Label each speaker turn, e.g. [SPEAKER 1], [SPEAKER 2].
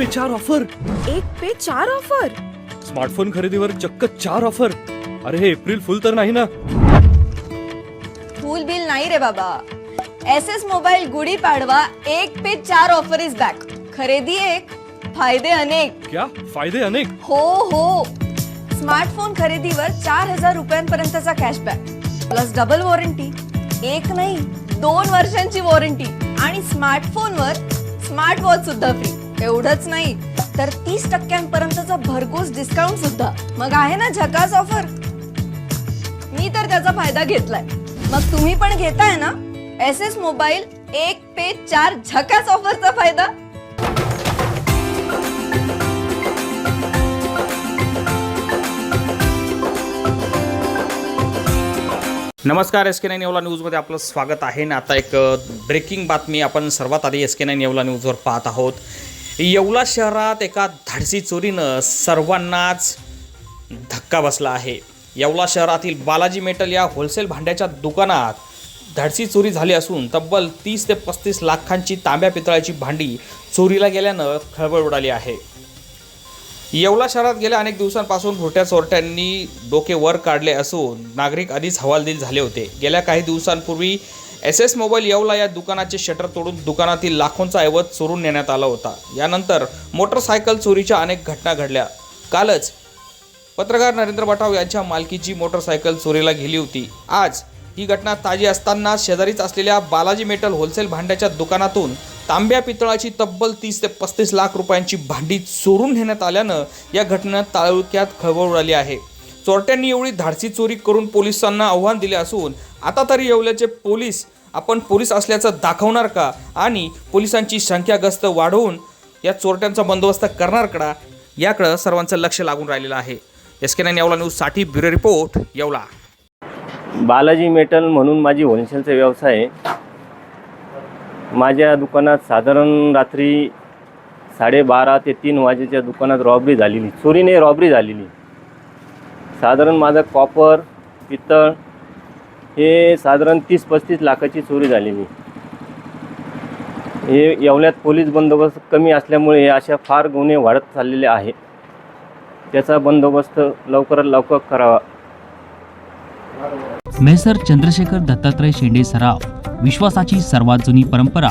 [SPEAKER 1] पे चार ऑफर.
[SPEAKER 2] एक पे चार ऑफर?
[SPEAKER 1] स्मार्टफोन खरेदीवर चक्क चार ऑफर. अरे हे एप्रिल फुल तर नाही ना?
[SPEAKER 3] फुल बिल नाही रे बाबा. S S mobile Gudi Padwa एक पे चार ऑफर इज बॅक खरेदी एक फायदे अनेक.
[SPEAKER 1] क्या? फायदे अनेक?
[SPEAKER 3] हो हो. स्मार्टफोन खरेदीवर चार हजार रुपयांपर्यंतचा कॅशबॅक प्लस डबल वॉरंटी एक नाही दोन वर्षांची वॉरंटी आणि स्मार्टफोनवर स्मार्ट वॉच सुद्धा फ्री एवढंच नाही तर तीस टक्क्यांपर्यंतचा भरघोस डिस्काउंट सुद्धा. मग आहे ना झकास ऑफर मी तर त्याचा फायदा घेतलाय. मग तुम्ही पण घेताय ना? एस एस मोबाईल एक पे चार झकास ऑफरचा फायदा?
[SPEAKER 4] नमस्कार एस के नाईन येवला न्यूजमध्ये आपलं स्वागत आहे. ना आता एक ब्रेकिंग बातमी आपण सर्वात आधी एस के नाईन येवला न्यूजवर पाहत आहोत. येवला शहरात एका धाडसी चोरीनं सर्वांनाच धक्का बसला आहे. येवला शहरातील बालाजी मेटल या होलसेल भांड्याच्या दुकानात धाडसी चोरी झाली असून तब्बल तीस ते पस्तीस लाखांची तांब्या पितळाची भांडी चोरीला गेल्यानं खळबळ उडाली आहे. येवला शहरात गेल्या अनेक दिवसांपासून भुरट्या चोरट्यांनी डोके वर काढले असून नागरिक आधीच हवालदिल झाले होते. गेल्या काही दिवसांपूर्वी एस एस मोबाईल येवला या दुकानाचे शटर तोडून दुकानातील लाखोंचा ऐवज चोरून नेण्यात आला होता. यानंतर मोटरसायकल चोरीच्या अनेक घटना घडल्या. कालच पत्रकार नरेंद्र बटाव यांच्या मालकीची मोटरसायकल चोरीला गेली होती. आज ही घटना ताजी असताना शेजारीच असलेल्या बालाजी मेटल होलसेल भांड्याच्या दुकानातून तांब्या पितळाची तब्बल तीस ते पस्तीस लाख रुपयांची भांडी चोरून नेण्यात आल्यानं या घटनेत तालुक्यात खळबळ उडाली आहे. चोरट्यांनी एवढी धाडसी चोरी करून पोलिसांना आव्हान दिले असून आता तरी येवल्याचे पोलीस आपण पोलीस असल्याचं दाखवणार का? आणि पोलिसांची संख्या गस्त वाढवून या चोरट्यांचा बंदोबस्त करणार का याकडं सर्वांचं लक्ष लागून राहिलेलं आहे. एस के नाईन येवला न्यूजसाठी bureau report Yeola.
[SPEAKER 5] Balaji metal म्हणून माझी होलसेलचा व्यवसाय आहे. माझ्या दुकानात साधारण रात्री साडेबारा ते तीन वाजेच्या दुकानात रॉबरी झालेली. चोरीने रॉबरी झालेली. साधारण माझं कॉपर पितळ हे साधारण तीस पस्तीस लाखाची चोरी झालेली हे येवल्यात पोलीस बंदोबस्त कमी असल्यामुळे हे अशा फार गुन्हे वाढत चाललेले आहे. त्याचा बंदोबस्त लवकरात लवकर करावा.
[SPEAKER 6] मेसर चंद्रशेखर दत्तात्रय शेंडे सराव विश्वासाची सर्वात जुनी परंपरा